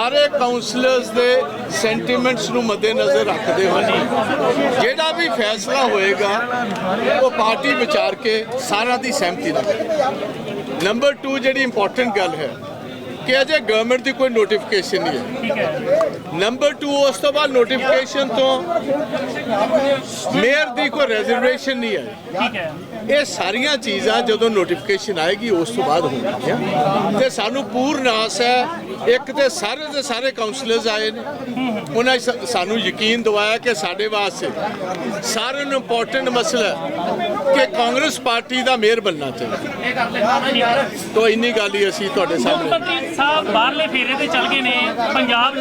ਸਾਰੇ ਕਾਉਂਸਲਰਸ ਦੇ ਸੈਂਟੀਮੈਂਟਸ ਨੂੰ ਮੱਦੇਨਜ਼ਰ ਰੱਖਦੇ ਹੋਏ ਜਿਹੜਾ ਵੀ ਫੈਸਲਾ ਹੋਏਗਾ, ਉਹ ਪਾਰਟੀ ਵਿਚਾਰ ਕੇ ਸਾਰਿਆਂ ਦੀ ਸਹਿਮਤੀ ਨਾਲ। ਨੰਬਰ 2 ਜਿਹੜੀ ਇੰਪੋਰਟੈਂਟ ਗੱਲ ਹੈ ਕਿ ਅਜੇ ਗਵਰਨਮੈਂਟ ਦੀ ਕੋਈ ਨੋਟੀਫਿਕੇਸ਼ਨ ਨਹੀਂ ਹੈ। ਨੰਬਰ 2 ਉਸ ਤੋਂ ਬਾਅਦ ਨੋਟੀਫਿਕੇਸ਼ਨ ਤੋਂ ਮੇਅਰ ਦੀ ਕੋਈ ਰਿਜ਼ਰਵੇਸ਼ਨ ਨਹੀਂ ਹੈ। ਇਹ ਸਾਰੀਆਂ ਚੀਜ਼ਾਂ ਜਦੋਂ ਨੋਟੀਫਿਕੇਸ਼ਨ ਆਏਗੀ ਉਸ ਤੋਂ ਬਾਅਦ ਹੋਣਗੀਆਂ। ਤੇ ਸਾਨੂੰ ਪੂਰਨ ਆਸ ਹੈ ਇੱਕ ਤੇ ਸਾਰੇ ਦੇ ਸਾਰੇ ਕਾਉਂਸਲਰਸ ਆਏ ਨੇ। ਉਹਨਾਂ ਸਾਨੂੰ ਯਕੀਨ ਦਿਵਾਇਆ ਕਿ ਸਾਡੇ ਵਾਸਤੇ ਸਾਰਿਆਂ ਨੂੰ ਇੰਪੋਰਟੈਂਟ ਮਸਲਾ ਕਿ ਕਾਂਗਰਸ ਪਾਰਟੀ ਦਾ ਮੇਅਰ ਬਣਨਾ ਚਾਹੀਦਾ। ਤੋਂ ਇੰਨੀ ਗੱਲ ਹੀ ਅਸੀਂ ਤੁਹਾਡੇ ਮੁੱਖ ਸਾਹਮਣੇ ਮੰਤਰੀ ਸਾਹਿਬ ਬਾਹਰਲੇ ਫੇਰੇ ਤੇ ਚੱਲ ਗਏ ਨੇ ਪੰਜਾਬ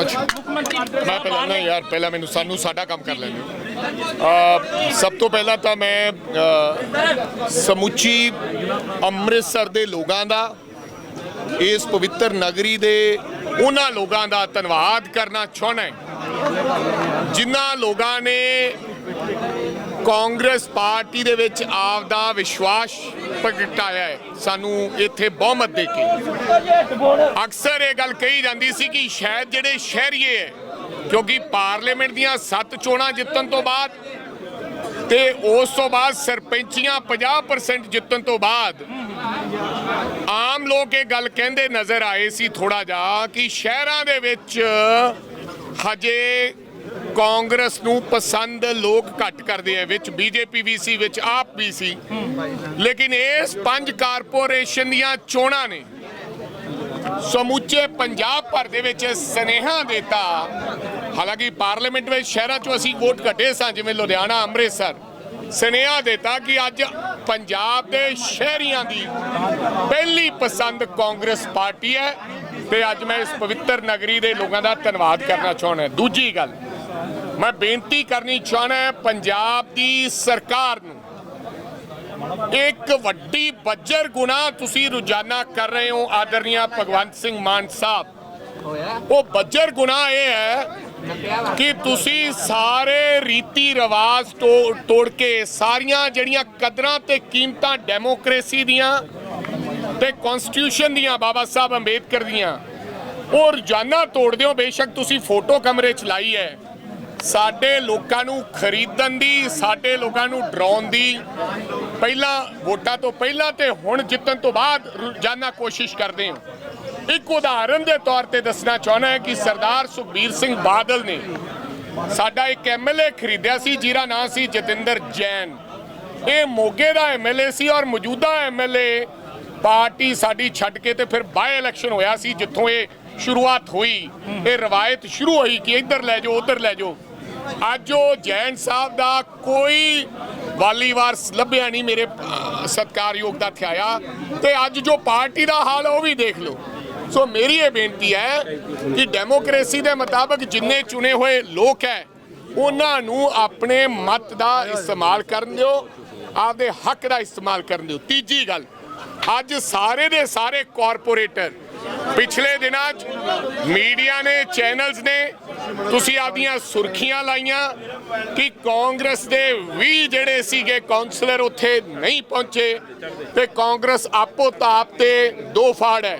ਅੱਛਾ ਮੁੱਖ ਮੰਤਰੀ ਮੈਂ ਪਹਿਲਾਂ ਨਾ ਯਾਰ ਪਹਿਲਾਂ ਮੈਨੂੰ ਸਾਨੂੰ ਸਾਡਾ ਕੰਮ ਕਰ ਲੈਣ ਸਭ ਤੋਂ ਪਹਿਲਾਂ ਤਾਂ ਮੈਂ ਸਮੁੱਚੀ ਅੰਮ੍ਰਿਤਸਰ ਦੇ ਲੋਕਾਂ ਦਾ ਇਸ ਪਵਿੱਤਰ ਨਗਰੀ ਦੇ ਉਹਨਾਂ ਲੋਕਾਂ ਦਾ ਧੰਨਵਾਦ ਕਰਨਾ ਚਾਹੁੰਦਾ ਹਾਂ। ਜਿਨ੍ਹਾਂ ਲੋਕਾਂ ਨੇ ਕਾਂਗਰਸ ਪਾਰਟੀ ਦੇ ਵਿੱਚ ਆਪ ਦਾ ਵਿਸ਼ਵਾਸ ਪ੍ਰਗਟਾਇਆ ਹੈ। ਸਾਨੂੰ ਇੱਥੇ ਬਹੁਮਤ ਦੇ ਕੇ। ਅਕਸਰ ਇਹ ਗੱਲ ਕਹੀ ਜਾਂਦੀ ਸੀ ਕਿ ਸ਼ਾਇਦ ਜਿਹੜੇ ਸ਼ਹਿਰੀਏ ਹੈ, ਕਿਉਂਕਿ ਪਾਰਲੀਮੈਂਟ ਦੀਆਂ 7 ਚੋਣਾਂ ਜਿੱਤਣ ਤੋਂ ਬਾਅਦ ਤੇ ਉਸ ਤੋਂ ਬਾਅਦ ਸਰਪੰਚੀਆਂ 50% ਜਿੱਤਣ ਤੋਂ ਬਾਅਦ ਆਮ ਲੋਕ ਇਹ ਗੱਲ ਕਹਿੰਦੇ ਨਜ਼ਰ ਆਏ ਸੀ ਥੋੜਾ ਜਿਹਾ ਕਿ ਸ਼ਹਿਰਾਂ ਦੇ ਵਿੱਚ ਹਜੇ ਕਾਂਗਰਸ ਨੂੰ ਪਸੰਦ ਲੋਕ ਘੱਟ ਕਰਦੇ ਆ, ਵਿੱਚ ਬੀਜੇਪੀ ਵੀ ਸੀ, ਵਿੱਚ ਆਪ ਵੀ ਸੀ। ਲੇਕਿਨ ਇਸ ਪੰਜ ਕਾਰਪੋਰੇਸ਼ਨ ਦੀਆਂ ਚੋਣਾਂ ਨੇ, ਸਮੁੱਚੇ ਪੰਜਾਬ ਭਰ ਦੇ ਵਿੱਚ ਸਨੇਹਾ ਦਿੱਤਾ ਹਾਲਾਂਕਿ ਪਾਰਲੀਮੈਂਟ ਵਿੱਚ ਸ਼ਹਿਰਾਂ 'ਚੋਂ ਅਸੀਂ ਵੋਟ ਘਟੇ ਸਾਂ, ਜਿਵੇਂ ਲੁਧਿਆਣਾ, ਅੰਮ੍ਰਿਤਸਰ, ਸਨੇਹਾ ਦਿੱਤਾ ਕਿ ਅੱਜ ਪੰਜਾਬ ਦੇ ਸ਼ਹਿਰੀਆਂ ਦੀ ਪਹਿਲੀ ਪਸੰਦ ਕਾਂਗਰਸ ਪਾਰਟੀ ਹੈ, ਤੇ ਅੱਜ ਮੈਂ ਇਸ ਪਵਿੱਤਰ ਨਗਰੀ ਦੇ ਲੋਕਾਂ ਦਾ ਧੰਨਵਾਦ ਕਰਨਾ ਚਾਹੁੰਦਾ। ਦੂਜੀ ਗੱਲ ਮੈਂ ਬੇਨਤੀ ਕਰਨੀ ਚਾਹੁੰਦਾ ਪੰਜਾਬ ਦੀ ਸਰਕਾਰ ਨੂੰ। ਇੱਕ ਵੱਡੀ ਬੱਜਰ ਗੁਨਾਹ ਤੁਸੀਂ ਰੋਜ਼ਾਨਾ ਕਰ ਰਹੇ ਹੋ ਆਦਰਨੀਆ ਭਗਵੰਤ ਸਿੰਘ ਮਾਨ ਸਾਹਿਬ। ਉਹ ਬੱਜਰ ਗੁਨਾਹ ਇਹ ਹੈ ਕਿ ਤੁਸੀਂ ਸਾਰੇ ਰੀਤੀ ਰਿਵਾਜ ਤੋੜ ਕੇ ਸਾਰੀਆਂ ਜਿਹੜੀਆਂ ਕਦਰਾਂ ਤੇ ਕੀਮਤਾਂ ਡੈਮੋਕ੍ਰੇਸੀ ਦੀਆਂ ਤੇ ਕਨਸਟੀਟਿਊਸ਼ਨ ਦੀਆਂ ਬਾਬਾ ਸਾਹਿਬ ਅੰਬੇਦਕਰ ਦੀਆਂ ਉਹ ਰੋਜ਼ਾਨਾ ਤੋੜਦੇ ਹੋ ਬੇਸ਼ੱਕ ਤੁਸੀਂ ਫੋਟੋ ਕਮਰੇ 'ਚ ਲਾਈ ਹੈ। ਸਾਡੇ ਲੋਕਾਂ ਨੂੰ ਖਰੀਦਣ ਦੀ, ਸਾਡੇ ਲੋਕਾਂ ਨੂੰ ਡਰਾਉਣ ਦੀ ਪਹਿਲਾਂ ਵੋਟਾਂ ਤੋਂ ਪਹਿਲਾਂ ਤੇ ਹੁਣ ਜਿੱਤਣ ਤੋਂ ਬਾਅਦ ਰੋਜ਼ਾਨਾ ਕੋਸ਼ਿਸ਼ ਕਰਦੇ ਹਾਂ। ਇੱਕ ਉਦਾਹਰਨ ਦੇ ਤੌਰ ਤੇ ਦੱਸਣਾ ਚਾਹੁੰਦਾ ਹਾਂ ਕਿ ਸਰਦਾਰ ਸੁਖਬੀਰ ਸਿੰਘ ਬਾਦਲ ਨੇ ਸਾਡਾ ਇੱਕ ਐਮਐਲਏ ਖਰੀਦਿਆ ਸੀ, ਜਿਹਦਾ ਨਾਂ ਸੀ ਜਤਿੰਦਰ ਜੈਨ। ਇਹ ਮੋਗੇ ਦਾ ਐਮਐਲਏ ਸੀ ਔਰ ਮੌਜੂਦਾ ਐਮਐਲਏ ਪਾਰਟੀ ਸਾਡੀ ਛੱਡ ਕੇ ਤੇ ਫਿਰ ਬਾਏ ਇਲੈਕਸ਼ਨ ਹੋਇਆ ਸੀ, ਜਿੱਥੋਂ ਇਹ ਸ਼ੁਰੂਆਤ ਹੋਈ। ਇਹ ਰਵਾਇਤ ਸ਼ੁਰੂ ਹੋਈ ਕਿ ਇੱਧਰ ਲੈ ਜਾਓ, ਉੱਧਰ ਲੈ ਜਾਓ। ਅੱਜ ਉਹ ਜੈਨ ਸਾਹਿਬ ਦਾ ਕੋਈ ਵਾਲੀਵਾਰ ਲੱਭਿਆ ਨਹੀਂ ਮੇਰੇ ਅਹ, ਸਤਿਕਾਰਯੋਗ ਦਾ ਥਿਆਇਆ। ਤੇ ਅੱਜ ਜੋ ਪਾਰਟੀ ਦਾ ਹਾਲ ਉਹ ਵੀ ਦੇਖ ਲਓ। ਸੋ ਮੇਰੀ ਇਹ ਬੇਨਤੀ ਹੈ ਕਿ ਡੈਮੋਕ੍ਰੇਸੀ ਦੇ ਮੁਤਾਬਕ ਜਿੰਨੇ ਚੁਣੇ ਹੋਏ ਲੋਕ ਹੈ ਉਹਨਾਂ ਨੂੰ ਆਪਣੇ ਮਤ ਦਾ ਇਸਤੇਮਾਲ ਕਰਨ ਦਿਓ ਆਪਦੇ ਹੱਕ ਦਾ ਇਸਤੇਮਾਲ ਕਰਨ ਦਿਓ। ਤੀਜੀ ਗੱਲ ਅੱਜ ਸਾਰੇ ਦੇ ਸਾਰੇ ਕਾਰਪੋਰੇਟਰ ਪਿਛਲੇ ਦਿਨਾਂ 'ਚ ਮੀਡੀਆ ਨੇ, ਚੈਨਲਸ ਨੇ ਤੁਸੀਂ ਆਪਦੀਆਂ ਸੁਰਖੀਆਂ ਲਾਈਆਂ ਕਿ ਕਾਂਗਰਸ ਦੇ 20 ਜਿਹੜੇ ਸੀਗੇ ਕਾਉਂਸਲਰ ਉੱਥੇ ਨਹੀਂ ਪਹੁੰਚੇ ਤੇ ਕਾਂਗਰਸ ਆਪੋ ਤਾਪ ਤੇ ਦੋ ਫਾੜ ਹੈ।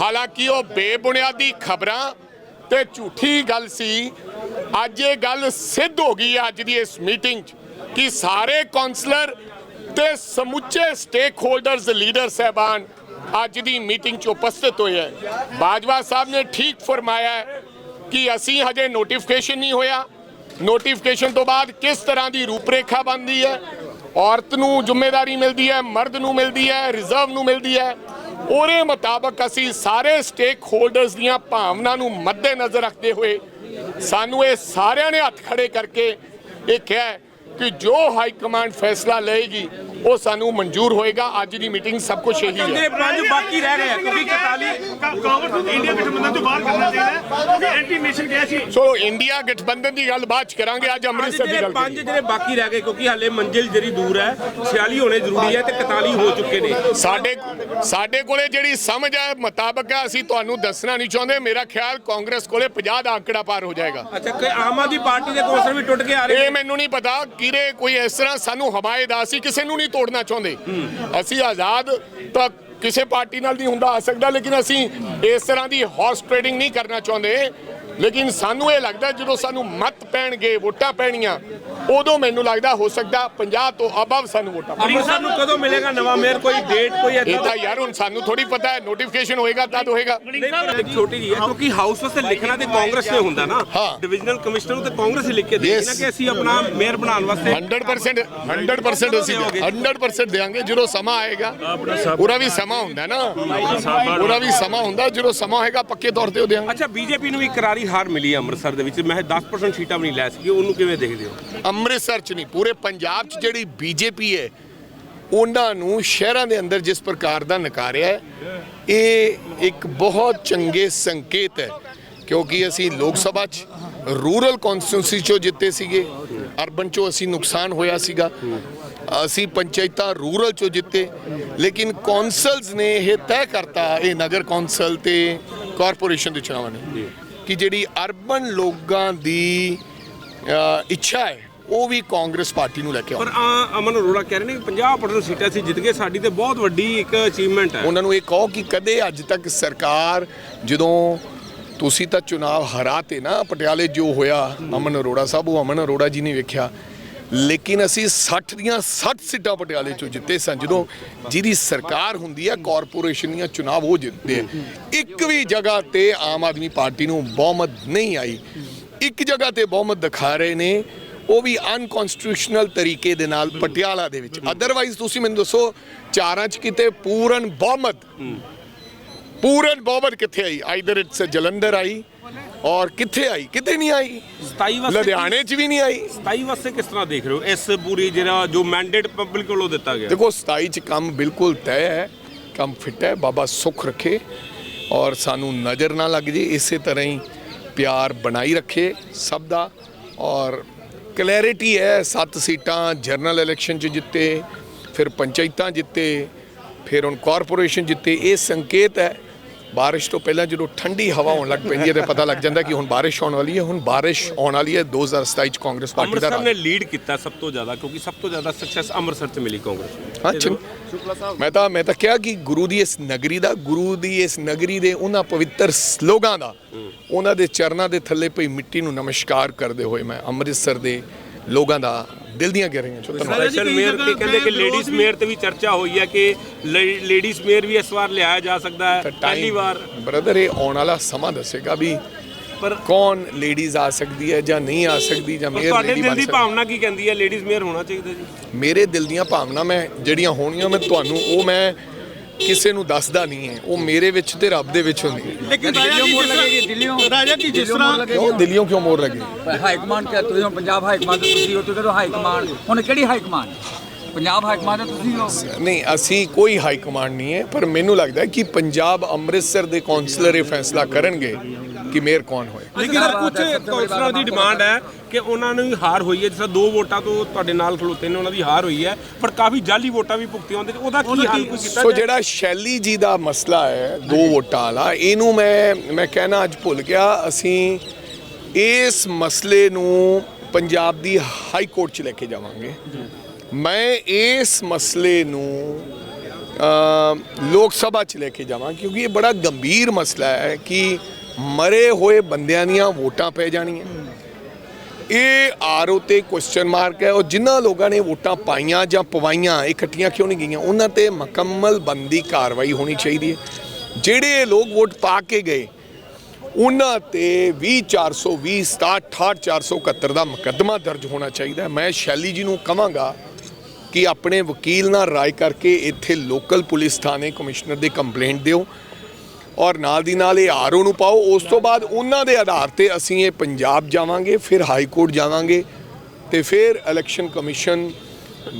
ਹਾਲਾਂਕਿ ਉਹ ਬੇਬੁਨਿਆਦੀ ਖਬਰਾਂ ਤੇ ਝੂਠੀ ਗੱਲ ਸੀ। ਅੱਜ ਇਹ ਗੱਲ ਸਿੱਧ ਹੋ ਗਈ ਹੈ ਅੱਜ ਦੀ ਇਸ ਮੀਟਿੰਗ 'ਚ ਕਿ ਸਾਰੇ ਕਾਉਂਸਲਰ ਤੇ ਸਮੁੱਚੇ ਸਟੇਕ ਹੋਲਡਰਸ ਲੀਡਰ ਸਹਿਬਾਨ ਅੱਜ ਦੀ ਮੀਟਿੰਗ 'ਚ ਉਪਸਥਿਤ ਹੋਏ ਹੈ। ਬਾਜਵਾ ਸਾਹਿਬ ਨੇ ਠੀਕ ਫਰਮਾਇਆ ਕਿ ਅਸੀਂ ਹਜੇ ਨੋਟੀਫਿਕੇਸ਼ਨ ਨਹੀਂ ਹੋਇਆ। ਨੋਟੀਫਿਕੇਸ਼ਨ ਤੋਂ ਬਾਅਦ ਕਿਸ ਤਰ੍ਹਾਂ ਦੀ ਰੂਪਰੇਖਾ ਬਣਦੀ ਹੈ? ਔਰਤ ਨੂੰ ਜ਼ਿੰਮੇਵਾਰੀ ਮਿਲਦੀ ਹੈ, ਮਰਦ ਨੂੰ ਮਿਲਦੀ ਹੈ ਰਿਜ਼ਰਵ ਨੂੰ ਮਿਲਦੀ ਹੈ। ਉਹਦੇ ਮੁਤਾਬਕ ਅਸੀਂ ਸਾਰੇ ਸਟੇਕ ਹੋਲਡਰਸ ਦੀਆਂ ਭਾਵਨਾ ਨੂੰ ਮੱਦੇਨਜ਼ਰ ਰੱਖਦੇ ਹੋਏ ਸਾਨੂੰ ਇਹ ਸਾਰਿਆਂ ਨੇ ਹੱਥ ਖੜੇ ਕਰਕੇ ਇਹ ਕਿਹਾ ਕਿ ਜੋ ਹਾਈ ਕਮਾਂਡ ਫੈਸਲਾ ਲਏਗੀ ਉਹ ਸਾਨੂੰ ਮਨਜ਼ੂਰ ਹੋਏਗਾ। ਅੱਜ ਦੀ ਮੀਟਿੰਗ ਸਭ ਕੁਝ ਇਹੀ ਹੈ। ਦੇ ਪੰਜ ਬਾਕੀ ਰਹਿ ਗਏ ਕਿਉਂਕਿ 41 ਕਾਂਗਰਸ ਨੂੰ ਇੰਡੀਆ ਗਠਬੰਧਨ ਤੋਂ ਬਾਹਰ ਕਰਨਾ ਚਾਹੀਦਾ ਹੈ। ਐਂਟੀ ਨੇਸ਼ਨ ਗਿਆ ਸੀ। ਸੋ ਇੰਡੀਆ ਗਠਬੰਧਨ ਦੀ ਗੱਲ ਬਾਅਦ ਚ ਕਰਾਂਗੇ ਅੱਜ ਅੰਮ੍ਰਿਤਸਰ ਦੀ ਜਿਹੜੇ ਗੱਲ ਪੰਜ ਜਿਹੜੇ ਬਾਕੀ ਰਹਿ ਗਏ ਕਿਉਂਕਿ ਹਾਲੇ ਮੰਜ਼ਿਲ ਜਿਹੜੀ ਦੂਰ ਹੈ 46 ਹੋਣੇ ਜ਼ਰੂਰੀ ਹੈ ਤੇ 41 ਹੋ ਚੁੱਕੇ ਨੇ। ਸਾਡੇ ਸਾਡੇ ਕੋਲੇ ਜਿਹੜੀ ਸਮਝ ਹੈ ਮੁਤਾਬਕ ਹੈ ਅਸੀਂ ਤੁਹਾਨੂੰ ਦੱਸਣਾ ਨਹੀਂ ਚਾਹੁੰਦੇ। ਮੇਰਾ ਖਿਆਲ ਕਾਂਗਰਸ ਕੋਲੇ 50 ਦਾ ਅੰਕੜਾ ਪਾਰ ਹੋ ਜਾਏਗਾ। ਅੱਛਾ ਕਿ ਆਮ ਆਦਮੀ ਪਾਰਟੀ ਦੇ ਕੌਂਸਲਰ ਵੀ ਟੁੱਟ ਕੇ ਆ ਰਹੇ ਇਹ ਮੈਨੂੰ ਨਹੀਂ ਪਤਾ ਕਿਰੇ ਕੋਈ ਇਸ ਤਰ੍ਹਾਂ ਸਾਨੂੰ ਹਮਾਇਤ ਅਸੀਂ ਕਿਸੇ ਨੂੰ ਨਹੀਂ ਤੋੜਨਾ ਚਾਹੁੰਦੇ। ਅਸੀਂ ਆਜ਼ਾਦ ਤਾਂ ਕਿਸੇ ਪਾਰਟੀ ਨਾਲ ਨਹੀਂ ਹੁੰਦਾ, ਆ ਸਕਦਾ, ਲੇਕਿਨ ਅਸੀਂ ਇਸ ਤਰ੍ਹਾਂ ਦੀ ਹਾਰਸ ਟ੍ਰੇਡਿੰਗ ਨਹੀਂ ਕਰਨਾ ਚਾਹੁੰਦੇ। ਲੇਕਿਨ ਸਾਨੂੰ ਇਹ ਲੱਗਦਾ ਜਦੋਂ ਸਾਨੂੰ ਮਤ ਪੈਣਗੇ, ਵੋਟਾਂ ਪੈਣੀਆਂ ਉਦੋਂ ਮੈਨੂੰ ਲੱਗਦਾ ਹੋ ਸਕਦਾ 50 ਤੋਂ ਅਬਵ ਸਾਨੂੰ ਵੋਟਾਂ। ਅੰਮ੍ਰਿਤਸਰ ਨੂੰ ਕਦੋਂ ਮਿਲੇਗਾ ਨਵਾਂ ਮੇਅਰ? ਕੋਈ ਡੇਟ ਕੋਈ ਇਹ ਤਾਂ ਯਾਰ ਹੁਣ ਸਾਨੂੰ ਥੋੜੀ ਪਤਾ ਹੈ ਨੋਟੀਫਿਕੇਸ਼ਨ ਹੋਏਗਾ ਤਦ ਹੋਏਗਾ। ਇੱਕ ਛੋਟੀ ਜੀ ਹੈ ਕਿਉਂਕਿ ਹਾਊਸ ਵਾਸਤੇ ਲਿਖਣਾ ਤੇ ਕਾਂਗਰਸ ਨੇ ਹੁੰਦਾ ਨਾ। ਡਿਵੀਜ਼ਨਲ ਕਮਿਸ਼ਨਰ ਨੂੰ ਤੇ ਕਾਂਗਰਸ ਹੀ ਲਿਖ ਕੇ Yes. ਕਿ ਅਸੀਂ ਆਪਣਾ ਮੇਅਰ ਬਣਾਉਣ ਵਾਸਤੇ 100% 100% ਅਸੀਂ 100% ਦੇਾਂਗੇ ਜਦੋਂ ਸਮਾਂ ਆਏਗਾ। ਪੂਰਾ ਵੀ ਸਮਾਂ ਹੁੰਦਾ ਨਾ। ਪੂਰਾ ਵੀ ਸਮਾਂ ਹੁੰਦਾ ਜਦੋਂ ਸਮਾਂ ਹੋਏਗਾ ਪੱਕੇ ਤੌਰ ਤੇ ਉਹ ਦੇਾਂਗੇ ਅੱਛਾ ਬੀਜੇਪੀ ਨੂੰ ਵੀ ਕਰਾਰੀ ਹਾਰ ਮਿਲੀ ਅੰਮ੍ਰਿਤਸਰ ਦੇ ਵਿੱਚ। ਮੈਂ 10% ਸੀਟਾਂ ਵੀ ਨਹੀਂ ਲੈ ਸਕੀ ਉਹਨੂੰ ਕਿਵੇਂ ਦੇਖਦੇ ਹੋ? ਅੰਮ੍ਰਿਤਸਰ ਚ ਨਹੀਂ, ਪੂਰੇ ਪੰਜਾਬ ਚ ਜਿਹੜੀ ਬੀਜੇਪੀ ਹੈ, ਉਹਨਾਂ ਨੂੰ ਸ਼ਹਿਰਾਂ ਦੇ ਅੰਦਰ ਜਿਸ ਪ੍ਰਕਾਰ ਦਾ ਨਕਾਰਿਆ ਹੈ, ਇਹ ਇੱਕ ਬਹੁਤ ਚੰਗੇ ਸੰਕੇਤ ਹੈ, ਕਿਉਂਕਿ ਅਸੀਂ ਲੋਕ ਸਭਾ ਚ ਰੂਰਲ ਕਨਸਟੀਟਿਊਂਸੀ ਚੋਂ ਜਿੱਤੇ ਸੀਗੇ, ਅਰਬਨ ਚੋਂ ਅਸੀਂ ਨੁਕਸਾਨ ਹੋਇਆ ਸੀਗਾ, ਅਸੀਂ ਪੰਚਾਇਤਾਂ ਰੂਰਲ ਚੋਂ ਜਿੱਤੇ, ਲੇਕਿਨ ਕੌਂਸਲਸ ਨੇ ਇਹ ਤੈਅ ਕਰਤਾ, ਇਹ ਨਗਰ ਕੌਂਸਲ ਤੇ ਕਾਰਪੋਰੇਸ਼ਨ ਦੇ ਚੋਣਾਂ ਨੇ, ਕਿ ਜਿਹੜੀ ਅਰਬਨ ਲੋਕਾਂ ਦੀ ਇੱਛਾ ਹੈ ਉਹ ਵੀ ਕਾਂਗਰਸ ਪਾਰਟੀ ਨੂੰ ਲੈ ਕੇ ਪਰ ਆਉਣ ਆ ਅਮਨ ਅਰੋੜਾ ਕਹਿ ਰਹੇ ਨੇ ਕਿ 50% ਸੀਟਾਂ ਅਸੀਂ ਜਿੱਤ ਗਏ ਸਾਡੀ ਤੇ ਬਹੁਤ ਵੱਡੀ ਇੱਕ ਅਚੀਵਮੈਂਟ ਹੈ। ਉਹਨਾਂ ਨੂੰ ਇਹ ਕਹੋ ਕਿ ਕਦੇ ਅੱਜ ਤੱਕ ਸਰਕਾਰ ਜਦੋਂ ਤੁਸੀਂ ਤਾਂ ਚੁਣਾਵ ਹਰਾਤੇ ਨਾ ਪਟਿਆਲੇ ਜੋ ਹੋਇਆ ਅਮਨ ਅਰੋੜਾ ਸਾਹਿਬ ਉਹ ਅਮਨ ਅਰੋੜਾ ਜੀ ਨੇ ਵੇਖਿਆ। ਲੇਕਿਨ ਅਸੀਂ 60 ਦੀਆਂ 60 ਸੀਟਾਂ ਪਟਿਆਲੇ ਚੋਂ ਜਿੱਤੇ ਸਨ ਜਦੋਂ ਜਿਹਦੀ ਸਰਕਾਰ ਹੁੰਦੀ ਹੈ ਕਾਰਪੋਰੇਸ਼ਨ ਦੀਆਂ ਚੁਣਾਵ ਉਹ ਜਿੱਤਦੇ ਆ। ਇੱਕ ਵੀ ਜਗ੍ਹਾ ਤੇ ਆਮ ਆਦਮੀ ਪਾਰਟੀ ਨੂੰ ਬਹੁਮਤ ਨਹੀਂ ਆਈ। ਇੱਕ ਜਗ੍ਹਾ ਤੇ ਬਹੁਮਤ ਦਿਖਾ ਰਹੇ ਨੇ ਉਹ ਵੀ ਅਨਕਨਸਟੀਟਿਊਸ਼ਨਲ ਤਰੀਕੇ ਦੇ ਨਾਲ ਪਟਿਆਲਾ ਦੇ ਵਿੱਚ। ਅਦਰਵਾਈਜ਼ ਤੁਸੀਂ ਮੈਨੂੰ ਦੱਸੋ ਚਾਰਾਂ ਚ ਕਿਤੇ ਪੂਰਨ ਬਹੁਮਤ? ਪੂਰਨ ਬਹੁਮਤ ਕਿੱਥੇ ਆਈ? ਆਈਦਰ ਇਟਸ ਜਲੰਧਰ ਆਈ ਔਰ ਕਿੱਥੇ ਆਈ? ਕਿਤੇ ਨਹੀਂ ਆਈ। 27 ਵਾਸਤੇ ਲੁਧਿਆਣੇ ਚ ਵੀ ਨਹੀਂ ਆਈ। 27 ਵਾਸਤੇ ਕਿਸ ਤਰ੍ਹਾਂ ਦੇਖ ਰਹੇ ਹੋ? ਇਸ ਪੂਰੀ ਜਿਹੜਾ ਜੋ ਮੈਂਡੇਟ ਪਬਲਿਕ ਵੱਲੋਂ ਦਿੱਤਾ ਗਿਆ। ਦੇਖੋ 27 ਚ ਕੰਮ ਬਿਲਕੁਲ ਤੈਅ ਹੈ ਕੰਮ ਫਿੱਟ ਹੈ ਬਾਬਾ ਸੁੱਖ ਰੱਖੇ ਔਰ ਸਾਨੂੰ ਨਜ਼ਰ ਨਾ ਲੱਗ ਜੇ ਇਸੇ ਤਰ੍ਹਾਂ ਹੀ ਪਿਆਰ ਬਣਾਈ ਰੱਖੇ ਸਭ ਦਾ ਔਰ ਕਲੈਰਿਟੀ ਹੈ, ਸੱਤ ਸੀਟਾਂ ਜਨਰਲ ਇਲੈਕਸ਼ਨ ਚ ਜਿੱਤੇ, ਫਿਰ ਪੰਚਾਇਤਾਂ ਜਿੱਤੇ, ਫਿਰ ਹੁਣ ਕਾਰਪੋਰੇਸ਼ਨ ਜਿੱਤੇ, ਇਹ ਸੰਕੇਤ ਹੈ। ਬਾਰਿਸ਼ ਤੋਂ ਪਹਿਲਾਂ ਜਦੋਂ ਠੰਡੀ ਹਵਾ ਆਉਣ ਲੱਗ ਪੈਂਦੀ ਹੈ ਤੇ ਪਤਾ ਲੱਗ ਜਾਂਦਾ ਕਿ ਹੁਣ ਬਾਰਿਸ਼ ਆਉਣ ਵਾਲੀ ਹੈ। ਹੁਣ ਬਾਰਿਸ਼ ਆਉਣ ਵਾਲੀ ਹੈ। 2027 ਚ ਕਾਂਗਰਸ ਪਾਰਟੀ ਦਾ ਅੰਮ੍ਰਿਤਸਰ ਨੇ ਲੀਡ ਕੀਤਾ ਸਭ ਤੋਂ ਜ਼ਿਆਦਾ ਕਿਉਂਕਿ ਸਭ ਤੋਂ ਜ਼ਿਆਦਾ ਸਕਸੈਸ ਅੰਮ੍ਰਿਤਸਰ 'ਚ ਮਿਲੀ ਕਾਂਗਰਸ ਨੂੰ। ਹਾਂ ਮੈਂ ਤਾਂ ਮੈਂ ਤਾਂ ਕਿਹਾ ਕਿ ਗੁਰੂ ਦੀ ਇਸ ਨਗਰੀ ਦਾ ਗੁਰੂ ਦੀ ਇਸ ਨਗਰੀ ਦੇ ਉਹਨਾਂ ਪਵਿੱਤਰ ਸਲੋਗਾਂ ਦਾ ਉਹਨਾਂ ਦੇ ਚਰਨਾਂ ਦੇ ਥੱਲੇ ਪਈ ਮਿੱਟੀ ਨੂੰ ਨਮਸਕਾਰ ਕਰਦੇ ਹੋਏ ਮੈਂ ਅੰਮ੍ਰਿਤਸਰ ਦੇ ਲੋਕਾਂ ਦਾ ਦਿਲ ਦੀਆਂ ਗਹਿਰਾਈਆਂ ਚੋਂ ਧੰਨਵਾਦ ਸਪੈਸ਼ਲ ਮੇਅਰ ਤੇ ਕਹਿੰਦੇ ਕਿ ਲੇਡੀਜ਼ ਮੇਅਰ ਤੇ ਵੀ ਚਰਚਾ ਹੋਈ ਹੈ ਕਿ ਲੇਡੀਜ਼ ਮੇਅਰ ਵੀ ਇਸ ਵਾਰ ਲਿਆਇਆ ਜਾ ਸਕਦਾ ਹੈ ਪਹਿਲੀ ਵਾਰ। ਬ੍ਰਦਰ ਇਹ ਆਉਣ ਵਾਲਾ ਸਮਾਂ ਦੱਸੇਗਾ ਵੀ ਪਰ ਕੌਣ ਲੇਡੀਜ਼ ਆ ਸਕਦੀ ਹੈ ਜਾਂ ਨਹੀਂ ਆ ਸਕਦੀ ਜਾਂ ਮੇਅਰ ਤੁਹਾਡੇ ਲੇਡੀ ਦਿਲ ਦੀ ਭਾਵਨਾ ਕੀ ਕਹਿੰਦੀ ਹੈ? ਲੇਡੀਜ਼ ਮੇਅਰ ਹੋਣਾ ਚਾਹੀਦਾ ਜੀ। ਮੇਰੇ ਦਿਲ ਦੀਆਂ ਭਾਵਨਾ ਮੈਂ ਜਿਹੜੀਆਂ ਹੋਣੀਆਂ ਮੈਂ ਤੁਹਾਨੂੰ ਉਹ ਮੈਂ ਕਿਸੇ ਨੂੰ ਦੱਸਦਾ ਨਹੀਂ ਹੈ। ਉਹ ਮੇਰੇ ਵਿੱਚ ਤੇ ਰੱਬ ਦੇ ਵਿੱਚ ਹੁੰਦੀ ਹੈ ਲੇਕਿਨ ਰਾਜਾ ਜੀ ਜਿਸ ਤਰ੍ਹਾਂ ਰਾਜਾ ਜੀ ਜਿਸ ਤਰ੍ਹਾਂ ਕਿਉਂ? ਦਿਲਿਓਂ ਕਿਉਂ ਮੋੜ ਲੱਗੇ? ਹਾਈ ਕਮਾਂਡ ਕਿ ਤੁਸੀਂ ਪੰਜਾਬ ਹਾਈ ਕਮਾਂਡ ਤੁਸੀਂ ਹੋ ਤੁਸੀਂ ਕਹਿੰਦੇ ਹਾਈ ਕਮਾਂਡ ਹੁਣ ਕਿਹੜੀ high command? Punjab high command ਤੁਸੀਂ ਹੋ। ਨਹੀਂ ਅਸੀਂ ਕੋਈ ਹਾਈ ਕਮਾਂਡ ਨਹੀਂ ਹੈ ਪਰ ਮੈਨੂੰ ਲੱਗਦਾ ਹੈ ਕਿ ਪੰਜਾਬ ਅੰਮ੍ਰਿਤਸਰ ਦੇ ਕਾਉਂਸਲਰ ਇਹ ਫੈਸਲਾ ਕਰਨਗੇ। ਕਿ ਮੇਅਰ ਕੌਣ ਹੋਏ? ਲੇਕਿਨ ਕੁਝ ਕਾਉਂਸਲਰ ਦੀ ਡਿਮਾਂਡ ਹੈ ਕਿ ਉਹਨਾਂ ਨੂੰ ਵੀ ਹਾਰ ਹੋਈ ਹੈ ਜਿਸ ਦੋ ਵੋਟਾਂ ਤੋਂ ਤੁਹਾਡੇ ਨਾਲ ਖਲੋਤੇ ਨੇ ਉਹਨਾਂ ਦੀ ਹਾਰ ਹੋਈ ਹੈ ਪਰ ਕਾਫੀ ਜਾਲੀ ਵੋਟਾਂ ਵੀ ਭੁਗਤੀਆਂ ਹੁੰਦੇ ਉਹਦਾ ਕੀ ਹੱਲ ਕੋਈ ਕੀਤਾ ਸੋ? ਜਿਹੜਾ ਸ਼ੈਲੀ ਜੀ ਦਾ ਮਸਲਾ ਹੈ ਦੋ ਵੋਟਾਂ ਵਾਲਾ ਇਹਨੂੰ ਮੈਂ ਮੈਂ ਕਹਿਣਾ ਅੱਜ ਭੁੱਲ ਗਿਆ ਅਸੀਂ ਇਸ ਮਸਲੇ ਨੂੰ ਪੰਜਾਬ ਦੀ ਹਾਈ ਕੋਰਟ 'ਚ ਲੈ ਕੇ ਜਾਵਾਂਗੇ। ਮੈਂ ਇਸ ਮਸਲੇ ਨੂੰ ਲੋਕ ਸਭਾ 'ਚ ਲੈ ਕੇ ਜਾਵਾਂ ਕਿਉਂਕਿ ਇਹ ਬੜਾ ਗੰਭੀਰ ਮਸਲਾ ਹੈ ਕਿ ਮਰੇ ਹੋਏ ਬੰਦਿਆਂ ਦੀਆਂ ਵੋਟਾਂ ਪੈ ਜਾਣੀਆਂ। ਇਹ ਆਰਓ ਤੇ ਕੁਐਸਚਨ ਮਾਰਕ ਹੈ, ਔਰ ਜਿਨ੍ਹਾਂ ਲੋਕਾਂ ਨੇ ਵੋਟਾਂ ਪਾਈਆਂ ਜਾਂ ਪਵਾਈਆਂ ਇਕੱਠੀਆਂ ਕਿਉਂ ਨਹੀਂ ਗਈਆਂ? ਉਹਨਾਂ ਤੇ ਮੁਕੰਮਲ ਬੰਦੀ ਕਾਰਵਾਈ ਹੋਣੀ ਚਾਹੀਦੀ ਹੈ। ਜਿਹੜੇ ਲੋਕ ਵੋਟ ਪਾ ਕੇ ਗਏ, ਉਹਨਾਂ ਤੇ 20420 68471 ਦਾ ਮੁਕੱਦਮਾ ਦਰਜ ਹੋਣਾ ਚਾਹੀਦਾ ਮੈਂ ਸ਼ੈਲੀ ਜੀ ਨੂੰ ਕਹਾਂਗਾ ਕਿ ਆਪਣੇ ਵਕੀਲ ਨਾਲ ਰਾਏ ਕਰਕੇ ਇੱਥੇ ਲੋਕਲ ਪੁਲਿਸ ਥਾਣੇ ਕਮਿਸ਼ਨਰ ਦੇ ਕੰਪਲੇਂਟ ਦਿਓ। ਔਰ ਨਾਲ ਦੀ ਨਾਲ ਇਹ ਆਰਓ ਨੂੰ ਪਾਓ। ਉਸ ਤੋਂ ਬਾਅਦ ਉਹਨਾਂ ਦੇ ਆਧਾਰ ਤੇ ਅਸੀਂ ਇਹ ਪੰਜਾਬ ਜਾਵਾਂਗੇ ਫਿਰ ਹਾਈ ਕੋਰਟ ਜਾਵਾਂਗੇ ਤੇ ਫਿਰ ਇਲੈਕਸ਼ਨ ਕਮਿਸ਼ਨ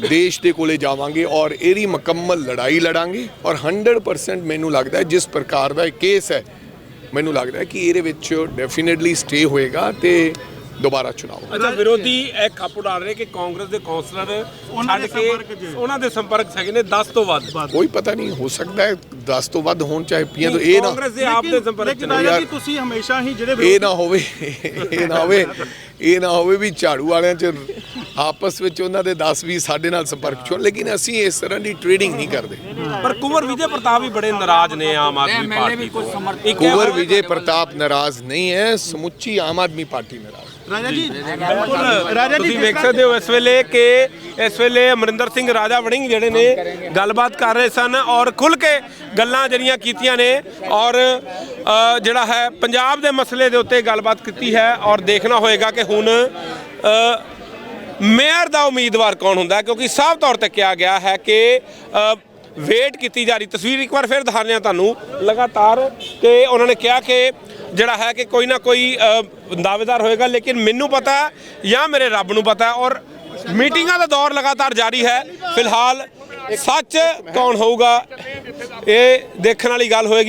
ਦੇਸ਼ ਦੇ ਕੋਲੇ ਜਾਵਾਂਗੇ ਔਰ ਇਹਦੀ ਮੁਕੰਮਲ ਲੜਾਈ ਲੜਾਂਗੇ ਔਰ 100% ਮੈਨੂੰ ਲੱਗਦਾ ਹੈ ਜਿਸ ਪ੍ਰਕਾਰ ਦਾ ਇਹ ਕੇਸ ਹੈ ਮੈਨੂੰ ਲੱਗਦਾ ਹੈ ਕਿ ਇਹਦੇ ਵਿੱਚ ਡੈਫੀਨਿਟਲੀ ਸਟੇ ਹੋਏਗਾ ਤੇ ਦੁਬਾਰਾ ਚੁਣਾਓ। ਅੱਛਾ ਵਿਰੋਧੀ ਇਹ ਖੱਪ ਉਡਾ ਰਹੇ ਕਿ ਕਾਂਗਰਸ ਦੇ ਕੌਂਸਲਰ ਉਹਨਾਂ ਛੱਡ ਦੇ ਸੰਪਰਕ। ਉਹਨਾਂ ਦੇ ਸੰਪਰਕ ਹੈਗੇ ਨੇ 10 ਤੋਂ ਵੱਧ। ਕੋਈ ਪਤਾ ਨਹੀਂ ਹੋ ਸਕਦਾ ਹੈ 10 ਤੋਂ ਵੱਧ ਹੋਣ ਚਾਹੇ ਪੀਆਂ ਤੋਂ ਇਹ ਨਾ ਕਾਂਗਰਸ ਦੇ ਆਪ ਦੇ ਸੰਪਰਕ ਚ ਨੇ ਤੁਸੀਂ ਹਮੇਸ਼ਾ ਹੀ ਜਿਹੜੇ ਇਹ ਨਾ ਹੋਵੇ ਇਹ ਨਾ ਹੋਵੇ। ਇਹ ਨਾ ਹੋਵੇ ਵੀ ਝਾੜੂ ਵਾਲਿਆਂ ਚ ਆਪਸ ਵਿੱਚ ਉਹਨਾਂ ਦੇ 10 20 ਸਾਡੇ ਨਾਲ ਸੰਪਰਕ ਚ ਹੋਣ ਲੇਕਿਨ ਅਸੀਂ ਇਸ ਤਰ੍ਹਾਂ ਦੀ ਟ੍ਰੇਡਿੰਗ ਨਹੀਂ ਕਰਦੇ ਪਰ ਕੁੰਵਰ ਵਿਜੇ ਪ੍ਰਤਾਪ ਵੀ ਬੜੇ ਨਾਰਾਜ਼ ਨੇ ਆਮ ਆਦਮੀ ਪਾਰਟੀ ਤੋਂ ਕੁੰਵਰ ਵਿਜੇ ਪ੍ਰਤਾਪ ਨਾਰਾਜ਼ ਨਹੀਂ ਹੈ ਸਮੁੱਚੀ ਆਮ ਆਦਮੀ ਪਾਰਟੀ ਨਾਰਾਜ਼ ਰਾਜਾ ਜੀ ਬਿਲਕੁਲ ਰਾਜਾ ਜੀ ਤੁਸੀਂ ਜਿਸ ਵੇਖ ਤਰ੍ਹਾਂ- ਸਕਦੇ ਹੋ ਇਸ ਵੇਲੇ ਕਿ ਇਸ ਵੇਲੇ ਅਮਰਿੰਦਰ ਸਿੰਘ ਰਾਜਾ ਵੜਿੰਗ ਜਿਹੜੇ ਨੇ ਗੱਲਬਾਤ ਕਰ ਰਹੇ ਸਨ ਔਰ ਖੁੱਲ ਕੇ ਗੱਲਾਂ ਜਿਹੜੀਆਂ ਕੀਤੀਆਂ ਨੇ ਔਰ ਜਿਹੜਾ ਹੈ ਪੰਜਾਬ ਦੇ ਮਸਲੇ ਦੇ ਉੱਤੇ ਗੱਲਬਾਤ ਕੀਤੀ ਹੈ ਔਰ ਦੇਖਣਾ ਹੋਏਗਾ ਕਿ ਹੁਣ ਮੇਅਰ ਦਾ ਉਮੀਦਵਾਰ ਕੌਣ ਹੁੰਦਾ? ਕਿਉਂਕਿ ਸਾਫ਼ ਤੌਰ ਤੇ ਕਿਹਾ ਗਿਆ ਹੈ ਕਿ ਵੇਟ ਕੀਤੀ ਜਾ ਰਹੀ ਤਸਵੀਰ ਇੱਕ ਵਾਰ ਫਿਰ ਦਿਖਾਉਂਦੇ ਹਾਂ ਤੁਹਾਨੂੰ। ਲਗਾਤਾਰ ਕਿ ਉਹਨਾਂ ਨੇ ਕਿਹਾ ਕਿ ਜਿਹੜਾ ਹੈ ਕਿ ਕੋਈ ਨਾ ਕੋਈ ਦਾਅਵੇਦਾਰ ਹੋਏਗਾ, ਲੇਕਿਨ ਮੈਨੂੰ ਪਤਾ ਜਾਂ ਮੇਰੇ ਰੱਬ ਨੂੰ ਪਤਾ ਔਰ ਮੀਟਿੰਗਾਂ ਦਾ ਦੌਰ ਲਗਾਤਾਰ ਜਾਰੀ ਹੈ। ਫਿਲਹਾਲ ਸੱਚ ਕੌਣ ਹੋਊਗਾ, ਇਹ ਦੇਖਣ ਵਾਲੀ ਗੱਲ ਹੋਏਗੀ।